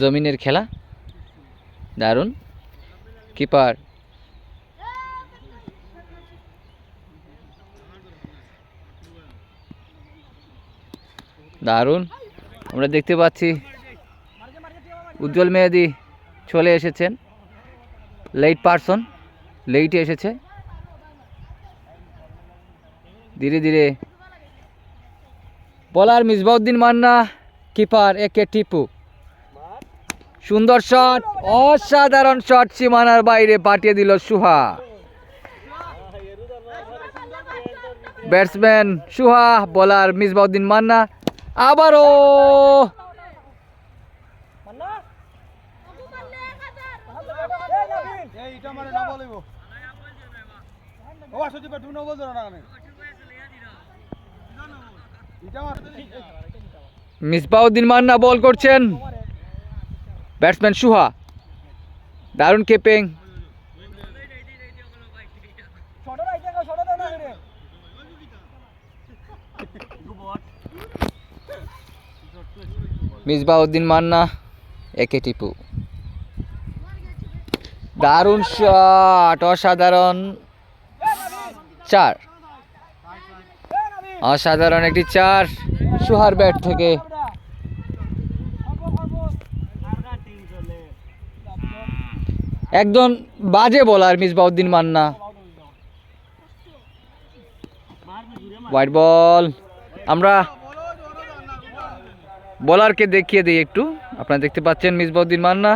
জমিনের খেলা? দারুণ। কিপার? দারুণ। আমরা দেখতে পাচ্ছি উজ্জ্বল মেয়াদি চলে এসেছেন। লেট পার্সন লেইটে এসেছে। ধীরে ধীরে। বলার মিসবাউদ্দিন মান্না, কিপার একে টিপু। সুন্দর শট, অসাধারণ শট সীমানার বাইরে পাঠিয়ে দিল সুহা। ব্যাটসম্যান সুহা, বলার মিসবাউদ্দিন মান্না, আবারও। এই ইটা মারে না ও না আমি মিসবাউদ্দিন মান্না বল করছেন। ব্যাটসম্যান সুহা। দারুণ কেপিং। মিসবাউদ্দিন মান্না একে টিপু। দারুণ শট অসাধারণ। চার। অসাধারণ একটি চার। সুহার ব্যাট থেকে। একদম বাজে বলার মিসবাউদ্দিন মান্না। হোয়াইট বল আমরা বলারকে দেখিয়ে দিই একটু। আপনারা দেখতে পাচ্ছেন মিসবাউদ্দিন মান্না।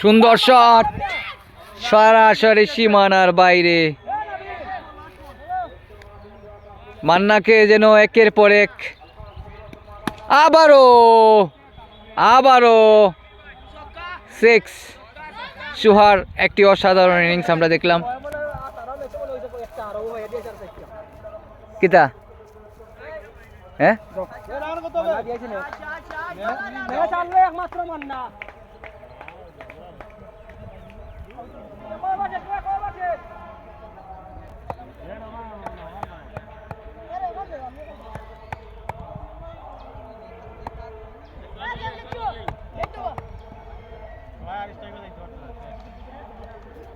সুন্দর শট সরাসরি সীমানার বাইরে। মান্নাকে যেন একের পর এক। আবারও আবারও। সিক্স সুহার একটি অসাধারণ ইনিংস আমরা দেখলাম। কিতা? হ্যাঁ?